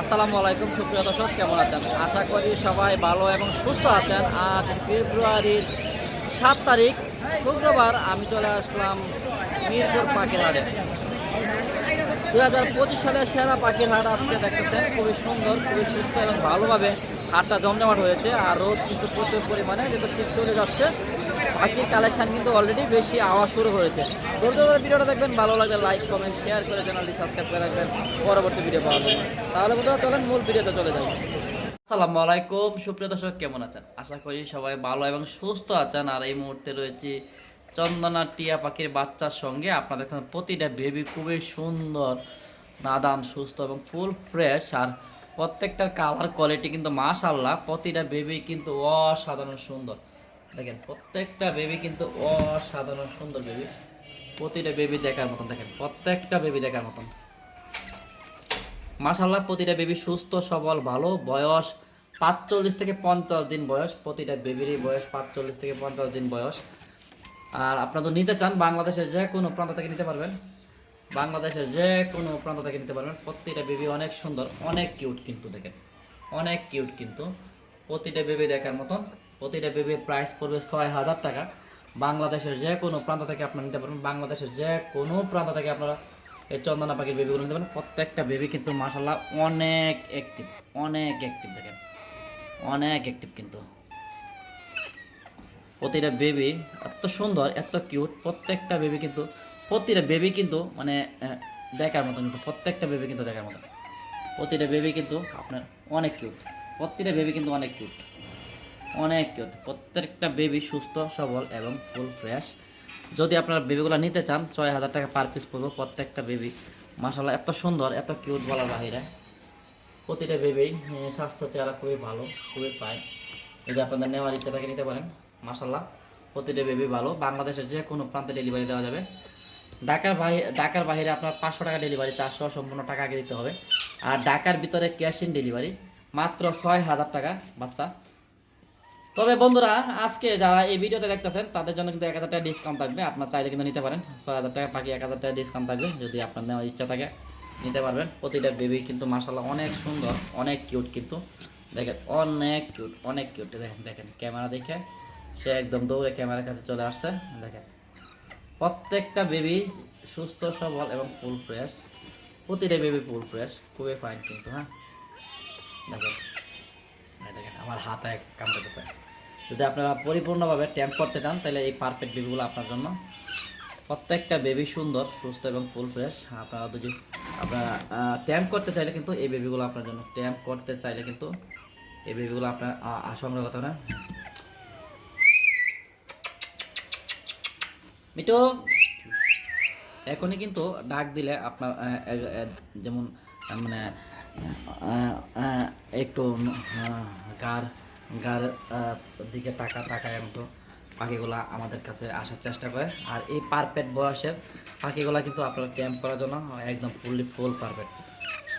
আসসালামু আলাইকুম, সুপ্রিয় দর্শক, কেমন আছেন? আশা করি সবাই ভালো এবং সুস্থ আছেন। আজ ফেব্রুয়ারির সাত তারিখ, শুক্রবার আমি চলে আসলাম মিরপুর পাখির হাটে দুই হাজার পঁচিশ সালের সেরা পাখির হাট আজকে দেখতেছেন, খুবই সুন্দর, খুবই সুস্থ এবং ভালোভাবে হাটটা জমজমাট হয়েছে। আর রোদ কিন্তু প্রচুর পরিমাণে যেটা চলে যাচ্ছে পাখির কালেকশন কিন্তু অলরেডি বেশি আওয়াজ শুরু হয়েছে। ধৈর্য ধরে ভিডিওটা দেখবেন, ভালো লাগলে লাইক কমেন্ট শেয়ার করে চ্যানেলটি সাবস্ক্রাইব করে রাখবেন। পরবর্তী ভিডিও পাওয়ার জন্য। তাহলে বন্ধুরা, চলেন মূল ভিডিওতে চলে যাই। আসসালামু আলাইকুম, সুপ্রিয় দর্শক, কেমন আছেন? আশা করি সবাই ভালো এবং সুস্থ আছেন। আর এই মুহূর্তে রয়েছে চন্দনা টিয়া পাখির বাচ্চার সঙ্গে। আপনাদের এখানে প্রতিটা বেবি খুবই সুন্দর, নাদান, সুস্থ এবং ফুল ফ্রেশ আর প্রত্যেকটার কালার কোয়ালিটি কিন্তু মাশাল্লাহ প্রতিটা বেবি কিন্তু অসাধারণ সুন্দর। দেখেন, প্রত্যেকটা বেবি কিন্তু অসাধারণ সুন্দর বেবি প্রতিটা বেবি দেখার মতন, দেখেন, প্রত্যেকটা বেবি দেখার মতন। মাশাল্লাহ প্রতিটা বেবি সুস্থ, সবল, ভালো, বয়স পাঁচচল্লিশ থেকে পঞ্চাশ দিন বয়স। প্রতিটা বেবিরই বয়স পাঁচচল্লিশ থেকে পঞ্চাশ দিন বয়স। আর আপনারা তো নিতে চান, বাংলাদেশের যে কোনো প্রান্ত থেকে নিতে পারবেন। বাংলাদেশের যে কোনো প্রান্ত থেকে নিতে পারবেন। প্রতিটা বেবি অনেক সুন্দর, অনেক কিউট কিন্তু, দেখেন। অনেক কিউট কিন্তু। প্রতিটা বেবি দেখার মতন। প্রতিটা বেবির প্রাইস পড়বে ছয় হাজার টাকা। বাংলাদেশের যে কোনো প্রান্ত থেকে আপনারা নিতে পারবেন। বাংলাদেশের যে কোনো প্রান্ত থেকে আপনারা এই চন্দনা পাখির বেবিগুলো নিতে পারেন প্রত্যেকটা বেবি কিন্তু মাসাল্লাহ অনেক অ্যাক্টিভ অনেক অ্যাক্টিভ দেখেন। অনেক অ্যাক্টিভ কিন্তু। প্রতিটা বেবি এত সুন্দর, এত কিউট প্রত্যেকটা বেবি কিন্তু, প্রতিটা বেবি কিন্তু মানে দেখার মতো কিন্তু, প্রত্যেকটা বেবি কিন্তু দেখার মতো। প্রতিটা বেবি কিন্তু আপনার অনেক কিউট প্রতিটা বেবি কিন্তু অনেক কিউট অনেক কিউট প্রত্যেকটা বেবি সুস্থ, সবল এবং ফুল ফ্রেশ যদি আপনারা বেবিগুলো নিতে চান, ছয় হাজার টাকা পার পিস পড়বে প্রত্যেকটা বেবি মাসাল্লাহ এত সুন্দর, এত কিউট বলার বাহিরে। প্রতিটা বেবি স্বাস্থ্য চেহারা খুবই ভালো, খুবই পায় যদি আপনাদের নেওয়ার ইচ্ছা থাকে, নিতে পারেন। মাসাল্লাহ প্রতিটা বেবি ভালো। বাংলাদেশের যে কোনো প্রান্তে ডেলিভারি দেওয়া যাবে। ঢাকার বাইরে ঢাকার বাইরে আপনার পাঁচশো টাকা ডেলিভারি চারশো সম্পূর্ণ টাকা আগে দিতে হবে। আর ঢাকার ভিতরে ক্যাশ ইন ডেলিভারি মাত্র ছয় হাজার টাকা, বাচ্চা। তবে বন্ধুরা, আজকে যারা এই ভিডিওতে দেখতেছেন, তাদের জন্য কিন্তু এক হাজার টাকা ডিসকাউন্ট থাকবে। আপনার চাইলে কিন্তু নিতে পারেন। ছয় হাজার টাকা, বাকি এক হাজার টাকা ডিসকাউন্ট থাকবে যদি আপনার নেওয়ার ইচ্ছা থাকে। নিতে পারবেন। প্রতিটা বেবি কিন্তু মাসাল্লাহ অনেক সুন্দর, অনেক কিউট কিন্তু। দেখেন, অনেক কিউট অনেক কিউট দেখেন দেখেন, ক্যামেরা দেখে সে একদম দৌড়ে ক্যামেরার কাছে চলে আসছে। দেখেন, প্রত্যেকটা বেবি সুস্থ, সবল এবং ফুল ফ্রেশ প্রতিটা বেবি ফুল ফ্রেশ খুবই ফাইন কিন্তু হ্যাঁ? দেখেন দেখেন, আমার হাতে কামড়াতেছে যদি আপনারা পরিপূর্ণভাবে ট্যাম্প করতে চান তাহলে এই পারফেক্ট বেবিগুলো আপনার জন্য প্রত্যেকটা বেবি সুন্দর সুস্থ এবং ফুল ফ্রেশ আপনারা যদি আপনারা ট্যাম্প করতে চাইলে কিন্তু এই বেবিগুলো আপনার জন্য। ট্যাম্প করতে চাইলে কিন্তু এই বেবিগুলো আপনার সংগ্রহ করতে না। মিটু এখনই কিন্তু ডাক দিলে আপনার যেমন মানে একটু আহ, গার দিকে তাকা তাকায় মতো পাখিগুলা আমাদের কাছে আসার চেষ্টা করে। আর এই পারফেক্ট বয়সের পাখিগুলা কিন্তু আপনার ক্যাম্প করার জন্য একদম fully full perfect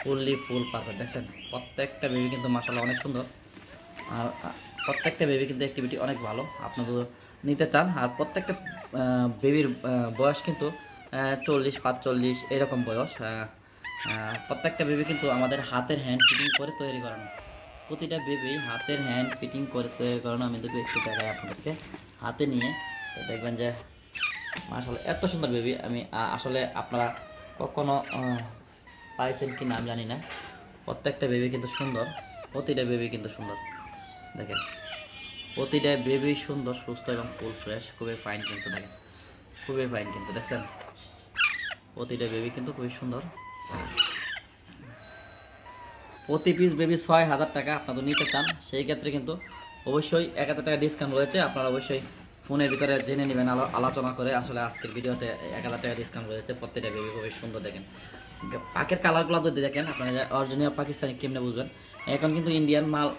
fully full perfect দেখছেন? প্রত্যেকটা বেবি কিন্তু মাসাল্লাহ অনেক সুন্দর। আর প্রত্যেকটা বেবি কিন্তু অ্যাক্টিভিটি অনেক ভালো। আপনারা যদি নিতে চান, আর প্রত্যেকটা বেবির বয়স কিন্তু চল্লিশ, পাঁচচল্লিশ এরকম বয়স। প্রত্যেকটা বেবি কিন্তু আমাদের হাতের হ্যান্ড ফিটিং করে তৈরি করানো। প্রতিটা বেবি হাতের হ্যান্ড ফিটিং করতে করানো আমি যদি একটু দেখাই আপনাদেরকে হাতে নিয়ে তো দেখবেন যে মাসাল্লাহ এত সুন্দর বেবি আমি আসলে আপনারা কখনো পাইছেন কি নাম জানি না। প্রত্যেকটা বেবি কিন্তু সুন্দর, প্রতিটা বেবি কিন্তু সুন্দর। দেখেন, প্রতিটা বেবি সুন্দর, সুস্থ এবং ফুল ফ্রেশ খুবই ফাইন কিন্তু দেখেন, খুবই ফাইন কিন্তু, দেখছেন? প্রতিটা বেবি কিন্তু খুবই সুন্দর। প্রতি পিস বেবি ছয় হাজার টাকা আপনারা নিতে চান, সেই ক্ষেত্রে কিন্তু অবশ্যই এক হাজার টাকা ডিসকাউন্ট রয়েছে। আপনারা অবশ্যই ফোনের ভিতরে জেনে নেবেন, আলো- আলোচনা করে আসলে আজকের ভিডিওতে এক হাজার টাকা ডিসকাউন্ট রয়েছে। প্রত্যেকটা বেবি খুবই সুন্দর দেখেন। পাকের কালারগুলো যদি দেখেন, আপনারা অরিজিনাল পাকিস্তানি কেমনে বুঝবেন? এখন কিন্তু ইন্ডিয়ান মাল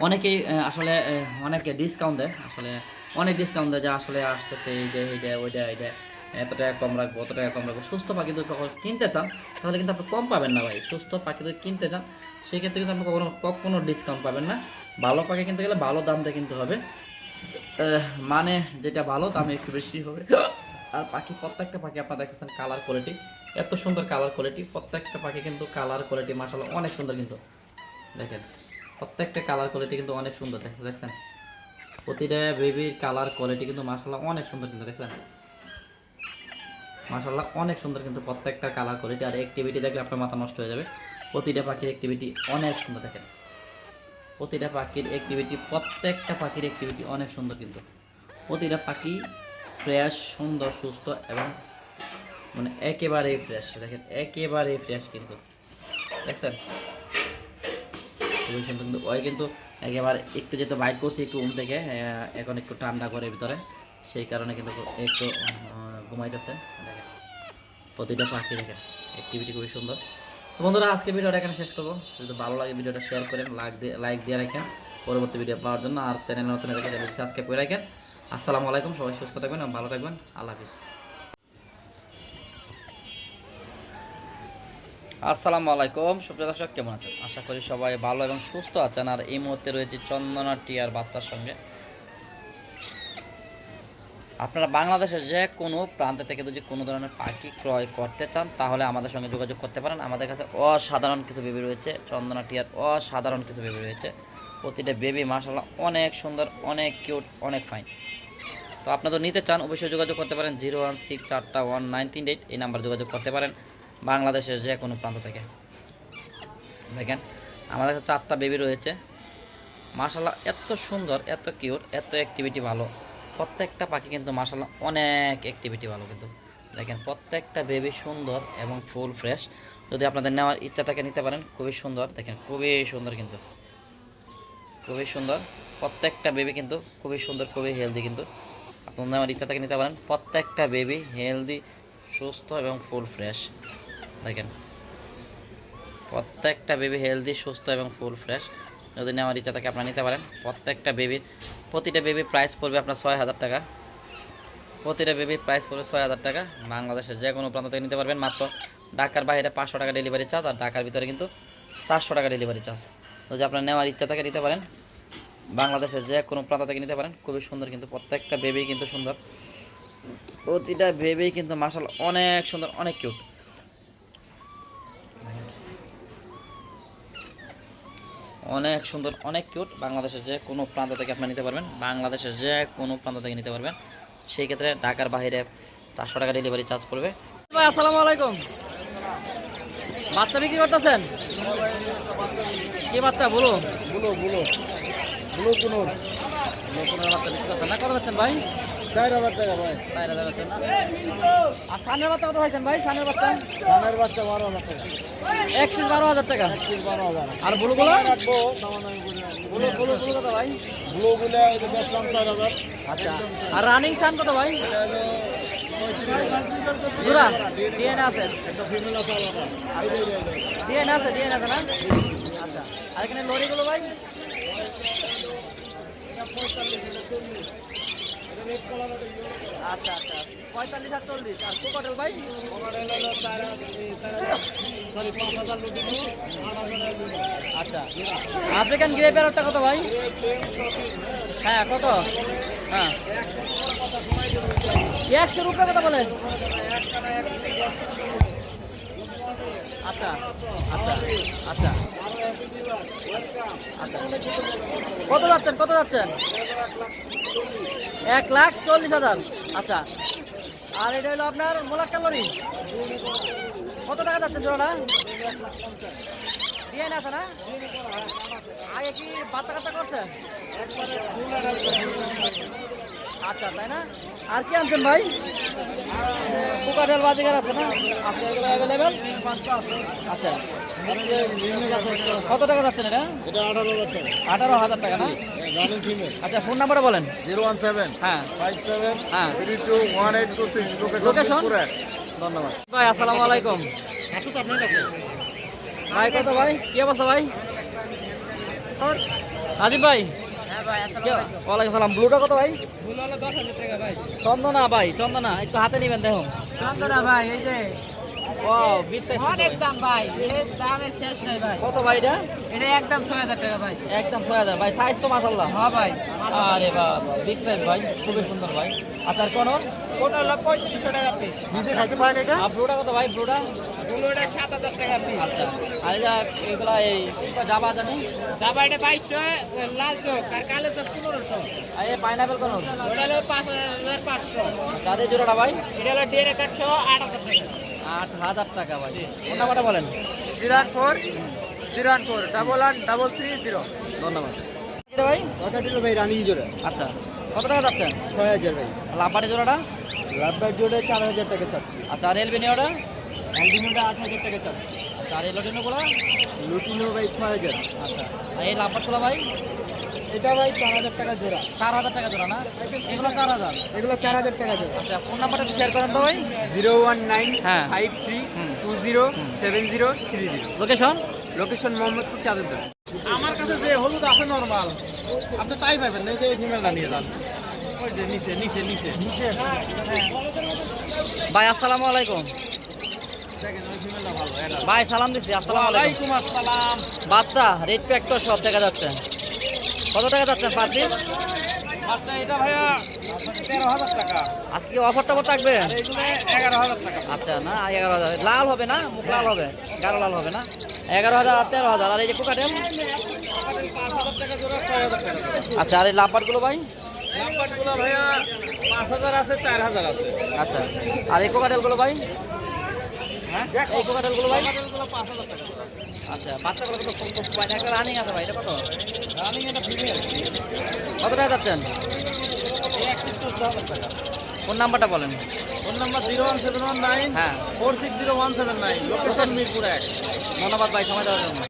অনেকেই আসলে অনেকে ডিসকাউন্ট দেয়। আসলে অনেক ডিসকাউন্ট দেয় যে আসলে আসতেছে, এই যে এই যে ওইটা এইটা এত টাকা কম রাখব, অত টাকা কম রাখব। সুস্থ পাখি যদি কখনো কিনতে চান, তাহলে কিন্তু আপনি কম পাবেন না ভাই। সুস্থ পাখি যদি কিনতে চান, সেক্ষেত্রে কিন্তু আপনি কখনো কখনো ডিসকাউন্ট পাবেন না। ভালো পাখি কিনতে গেলে ভালো দাম দিয়ে কিনতে হবে। মানে যেটা ভালো, দামে একটু বেশি হবে। আর পাখি, প্রত্যেকটা পাখি আপনারা দেখতেছেন কালার কোয়ালিটি এত সুন্দর কালার কোয়ালিটি প্রত্যেকটা পাখি কিন্তু কালার কোয়ালিটি মাসাল্লাহ অনেক সুন্দর কিন্তু। দেখেন, প্রত্যেকটা কালার কোয়ালিটি কিন্তু অনেক সুন্দর। দেখছেন দেখছেন প্রতিটা বেবির কালার কোয়ালিটি কিন্তু মাসাল্লাহ অনেক সুন্দর কিন্তু। দেখছেন? মাসাল্লাহ অনেক সুন্দর কিন্তু প্রত্যেকটা কালার কোয়ালিটি আর অ্যাক্টিভিটি দেখলে আপনার মাথা নষ্ট হয়ে যাবে। প্রতিটা পাখির অ্যাক্টিভিটি অনেক সুন্দর, দেখেন। প্রতিটা পাখির অ্যাক্টিভিটি প্রত্যেকটা পাখির অ্যাক্টিভিটি অনেক সুন্দর কিন্তু। প্রতিটা পাখি ফ্রেশ সুন্দর, সুস্থ এবং মানে একেবারেই ফ্রেশ দেখেন, একেবারেই ফ্রেশ কিন্তু। দেখছেন? খুবই সুন্দর কিন্তু। ওই কিন্তু একেবারে একটু যেহেতু বাইট করছি একটু ঘুম থেকে এখন একটু ঠান্ডা করে ভিতরে, সেই কারণে কিন্তু একটু ঘুমাইতেছে। প্রতিটা পাখি দেখেন অ্যাক্টিভিটি খুবই সুন্দর। তো বন্ধুরা, আজকে ভিডিওটা এখানে শেষ করব। যদি ভালো লাগে ভিডিওটা শেয়ার করেন লাইক দিয়ে লাইক দিয়ে রাখেন। পরবর্তী ভিডিও পাওয়ার জন্য আর চ্যানেল নতুন চ্যানেল সাবস্ক্রাইব করে রাখেন। আসসালামু আলাইকুম, সবাই সুস্থ থাকবেন ভালো থাকবেন। আল্লাহ হাফিজ। আসসালামু আলাইকুম, সুপ্রিয় দর্শক, কেমন আছেন? আশা করি সবাই ভালো এবং সুস্থ আছেন। আর এই মুহূর্তে রয়েছে চন্দনা টিয়ার বাচ্চার সঙ্গে। আপনারা বাংলাদেশের যে কোনো প্রান্ত থেকে যদি কোনো ধরনের পাখি ক্রয় করতে চান, তাহলে আমাদের সঙ্গে যোগাযোগ করতে পারেন। আমাদের কাছে অসাধারণ কিছু বেবি রয়েছে। চন্দনা টিয়ার অসাধারণ কিছু বেবি রয়েছে। প্রতিটা বেবি মাসাল্লাহ অনেক সুন্দর, অনেক কিউট, অনেক ফাইন। তো আপনারা নিতে চান, অবশ্যই যোগাযোগ করতে পারেন। জিরো ওয়ান সিক্স চারটা ওয়ান নাইন তিন এইট এই নাম্বার যোগাযোগ করতে পারেন বাংলাদেশের যে কোনো প্রান্ত থেকে। দেখেন, আমাদের কাছে চারটা বেবি রয়েছে। মাশাল্লাহ এত সুন্দর, এত কিউট, এত অ্যাক্টিভিটি ভালো। প্রত্যেকটা পাখি কিন্তু মাশাল্লাহ অনেক অ্যাক্টিভিটি ভালো কিন্তু। দেখেন, প্রত্যেকটা বেবি সুন্দর এবং ফুল ফ্রেশ যদি আপনাদের নেওয়ার ইচ্ছা থাকে, নিতে পারেন। খুবই সুন্দর, দেখেন, খুবই সুন্দর কিন্তু। খুবই সুন্দর। প্রত্যেকটা বেবি কিন্তু খুবই সুন্দর, খুবই হেলদি কিন্তু। আপনাদের নেওয়ার ইচ্ছা থাকে, নিতে পারেন। প্রত্যেকটা বেবি হেলদি সুস্থ এবং ফুল ফ্রেশ দেখেন, প্রত্যেকটা বেবি হেলদি সুস্থ এবং ফুল ফ্রেশ যদি নেওয়ার ইচ্ছা থাকে, আপনারা নিতে পারেন। প্রত্যেকটা বেবির প্রতিটা বেবি প্রাইস পড়বে আপনার ছয় হাজার টাকা। প্রতিটা বেবি প্রাইস পড়বে ছয় হাজার টাকা। বাংলাদেশের যে কোনো প্রান্ত থেকে নিতে পারবেন মাত্র ঢাকার বাইরে পাঁচশো টাকা ডেলিভারি চার্জ আর ঢাকার ভিতরে কিন্তু চারশো টাকা ডেলিভারি চার্জ যদি আপনার নেওয়ার ইচ্ছা থাকে নিতে পারেন। বাংলাদেশের যে কোনো প্রান্ত থেকে নিতে পারেন। খুবই সুন্দর কিন্তু প্রত্যেকটা বেবি কিন্তু সুন্দর। প্রতিটা বেবি কিন্তু মার্শাল অনেক সুন্দর, অনেক কিউট অনেক সুন্দর অনেক কিউট বাংলাদেশের যে কোনো প্রান্ত থেকে আপনি নিতে পারবেন। বাংলাদেশের যে কোনো প্রান্ত থেকে নিতে পারবেন। সেই ক্ষেত্রে ঢাকার বাইরে চারশো টাকা ডেলিভারি চার্জ পড়বে। ভাই আসসালামু আলাইকুম। বাচ্চা বিক্রি করতেছেন? কি বাচ্চা বলো? বুলো বুলো। বুলো কোনো বাচ্চা বিক্রি করতেন না কত যাচ্ছেন ভাই। চার হাজার টাকা ভাই। আর সানের বাচ্চা কত হয়েছেন ভাই? সানের বাচ্চা? বারো হাজার টাকা। এক বারো হাজার টাকা। বারো হাজার। আর রাখব দামাদামি করে বুলু বুলু বুলু কত ভাই? বুলো গুলো বেচলাম চার হাজার। আচ্ছা। আর রানিং সান কত ভাই? জোড়া? ডিএনএ আছে। ডিএনএ আছে ডিএনএ আছে না? আচ্ছা। আর এখানে লরিগুলো ভাই? আচ্ছা আচ্ছা। পঁয়তাল্লিশ চল্লিশ। আর ভাই। আচ্ছা। আফ্রিকান গ্রে প্যারটটা কত ভাই? হ্যাঁ কত? হ্যাঁ। একশো রুপে কত বলেন। আচ্ছা আচ্ছা আচ্ছা। আচ্ছা। কত যাচ্ছেন? কত যাচ্ছেন? এক লাখ চল্লিশ হাজার। আচ্ছা আর এটা হলো আপনার মোলাক ক্যালোরি কত টাকা যাচ্ছে জোড়াটা? দিয়ে আছে না? আগে কি বাচ্চা কাচ্চা করছে? আচ্ছা তাই না? আর কি আনছেন ভাই? কুকারের বাজিকার আছে না? আপনার এগুলো অ্যাভেলেবেল আচ্ছা। কত টাকা যাচ্ছেন এটা? এটা আঠারো হাজার টাকা। আঠারো হাজার টাকা না? আচ্ছা ফোন নাম্বারটা বলেন। Zero one seven. হ্যাঁ। Five seven. হ্যাঁ। Three two one eight two six? Location ধন্যবাদ। ভাই আসসালামু আলাইকুম। ভাই কত ভাই? কি অবস্থা ভাই? রাজীব ভাই? ওয়ালাইকুম সালাম। ব্লুটা কত ভাই? ভাই। চন্দনা ভাই চন্দনা একটু হাতে নিবেন দেখুন। চন্দনা ভাই এই যে ওয়াও বিগ সাইজ অনেক দাম ভাই এর শেষ নাই ভাই। কত ভাই এটা? এটা একদম টাকা ভাই। ভাই সাইজ তো মাসাল্লাহ হ্যাঁ ভাই আরে বাবা বিগ সাইজ ভাই খুবই সুন্দর ভাই। আর তার কোন? কোনটা হলো পঁয়ত্রিশশো টাকা পিস নিজে খাইতে পারেন এটা? আর ব্রুটা কত ভাই ব্রুটা? দুলোটা সাত হাজার টাকা পিস আচ্ছা। আর এটা এগুলা এই জাবা জানি? জাবা এটা বাইশশো লাল চোখ আর কালো চোখ পনেরোশো। আর এই পাইনাপেল কোন? ওটা হলো পাঁচ হাজার পাঁচশো। তাদের জোড়াটা ভাই? এটা হলো দেড় একশো আট হাজার টাকা। আট হাজার টাকা ভাই কোনটা কটা বলেন? Zero one four zero one four double one double three zero ধন্যবাদ। ভাই? ওটা দিল ভাই? রানিং জোড়া। আচ্ছা কত টাকা যাচ্ছেন? ছয় হাজার ভাই। লাভবাড়ি জোড়াটা? লাভবার জোড়া চার হাজার টাকা চাচ্ছি। আচ্ছা আর এলবিনিওটা অ্যালবিনোটা আট হাজার টাকা চাচ্ছি। আচ্ছা আর এই লটিনোগুলো লুটিনো ভাই ছয় হাজার। আচ্ছা আর এই লাভবাটগুলো ভাই? এটা ভাই চার হাজার টাকা জোড়া। চার হাজার টাকা জোড়া না? এগুলো চার হাজার? এগুলো চার হাজার টাকা জোড়া। আচ্ছা ফোন নাম্বারটা শেয়ার করেন তো ভাই। জিরো ওয়ান নাইন হ্যাঁ। Five three two zero seven zero three zero. Location? Location Mohammadpur চাঁদের আমার কাছে যে হলুদ আছে নরমাল আপনি তাই পাবেন না যে এই ফিমেলটা নিয়ে যান? ওই যে নিচে নিচে নিচে। ভাই আসসালামু আলাইকুম। ভাই সালাম দিচ্ছি আসসালামু আলাইকুম। আসসালাম। বাচ্চা রেড প্যাক তো সব দেখা যাচ্ছে। কত টাকা যাচ্ছে পার পিস আচ্ছা এটা ভাইয়া আজকে অফার টফার থাকবে আচ্ছা না এগারো হাজার। লাল হবে না? মুখ লাল হবে? গাঢ় লাল হবে না? এগারো হাজার আর তেরো হাজার। আর এই যে কোকাটেল? আচ্ছা আর এই লাভবারগুলো ভাই? আচ্ছা আর এই কোকাটেলগুলো ভাই? হ্যাঁ? এই কোকাটেলগুলো ভাই? আচ্ছা বাচ্চাগুলো কত কম কম? না একটা রানিং আছে ভাই এটা কত? রানিং এটা কত টাকা যাচ্ছেন? কোন নাম্বারটা বলেন। Phone number zero one seven one nine হ্যাঁ। Four six zero one seven nine location Mirpur এক। ধন্যবাদ ভাই সময় দেওয়ার জন্য।